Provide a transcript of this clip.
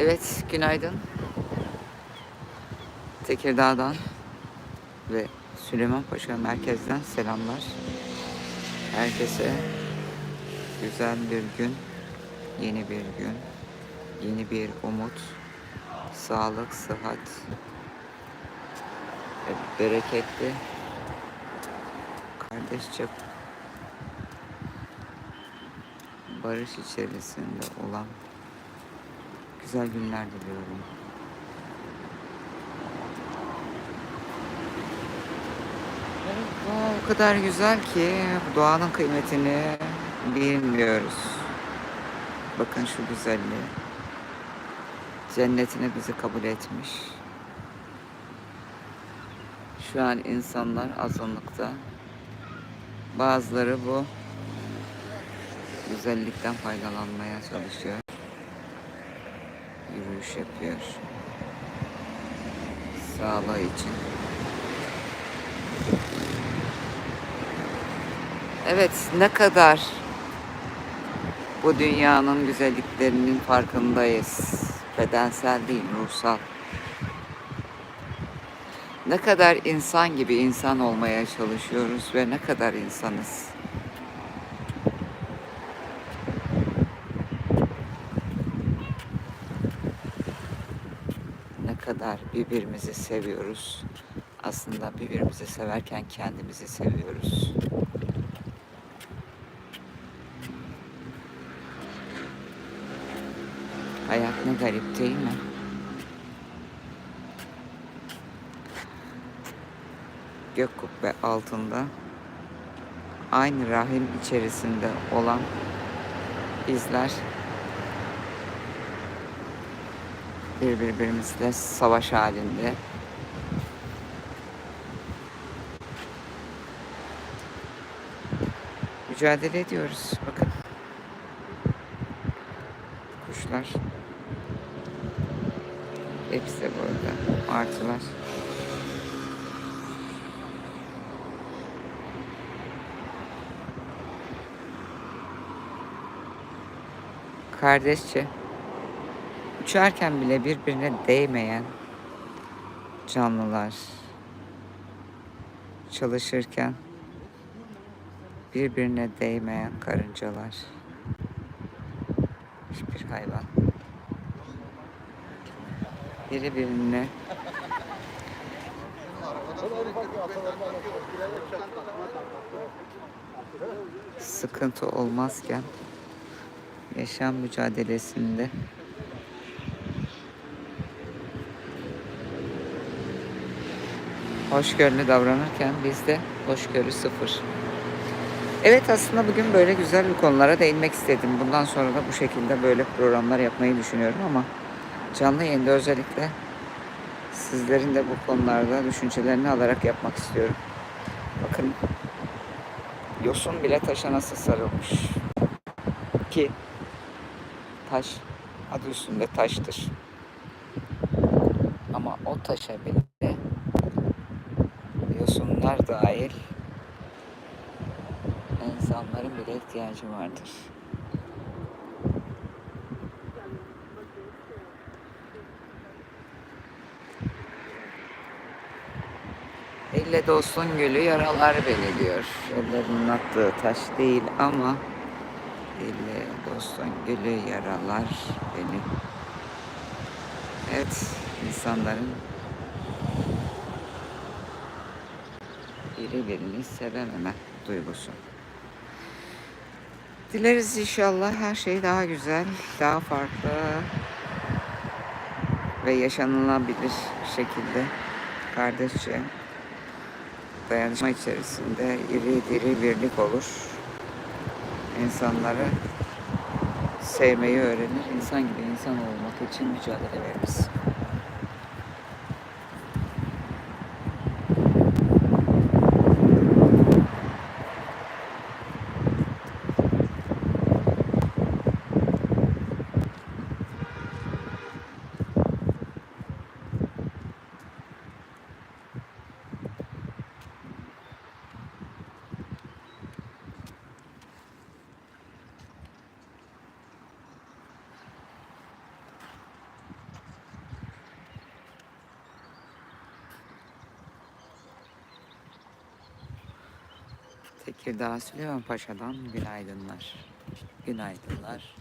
Evet, günaydın. Tekirdağ'dan ve Süleymanpaşa merkezden selamlar. Herkese güzel bir gün, yeni bir gün, yeni bir umut, sağlık, sıhhat bereketli, kardeşçe barış içerisinde olan güzel günler diliyorum. Doğa o kadar güzel ki doğanın kıymetini bilmiyoruz. Bakın şu güzelliği. Cennetine bizi kabul etmiş. Şu an insanlar azınlıkta. Bazıları bu güzellikten faydalanmaya çalışıyor. Yürüyüş yapıyor. Sağlığı için. Evet, ne kadar bu dünyanın güzelliklerinin farkındayız. Bedensel değil, ruhsal. Ne kadar insan gibi insan olmaya çalışıyoruz ve ne kadar insanız. Ne kadar birbirimizi seviyoruz. Aslında birbirimizi severken kendimizi seviyoruz. Hayat ne garip değil mi? Gök kubbe altında aynı rahim içerisinde olan bizler bir birbirimizle savaş halinde mücadele ediyoruz. Bakın kuşlar hepsi burada martılar. Kardeşçe uçarken bile birbirine değmeyen canlılar çalışırken birbirine değmeyen karıncalar. Hiçbir hayvan. Biri birine sıkıntı olmazken yaşam mücadelesinde hoşgörülü davranırken bizde hoşgörü sıfır. Evet aslında bugün böyle güzel bir konulara değinmek istedim. Bundan sonra da bu şekilde böyle programlar yapmayı düşünüyorum ama canlı yayında özellikle sizlerin de bu konularda düşüncelerini alarak yapmak istiyorum. Bakın yosun bile taşa nasıl sarılmış ki taş adı üstünde taştır. Ama o taşa bile yosunlar dahil insanların bile ihtiyacı vardır. Elle dostun gülü yaralar beni diyor. Ellerinin attığı taş değil ama elle dostun gülü yaralar beni. Evet, insanların biri birini sevememe duygusu. Dileriz inşallah her şey daha güzel, daha farklı ve yaşanılabilir şekilde kardeşçe dayanışma içerisinde iri diri birlik olur. İnsanları sevmeyi öğrenir. İnsan gibi insan olmak için mücadele veririz. Tekirdağ Süleyman Paşa'dan günaydınlar. Günaydınlar.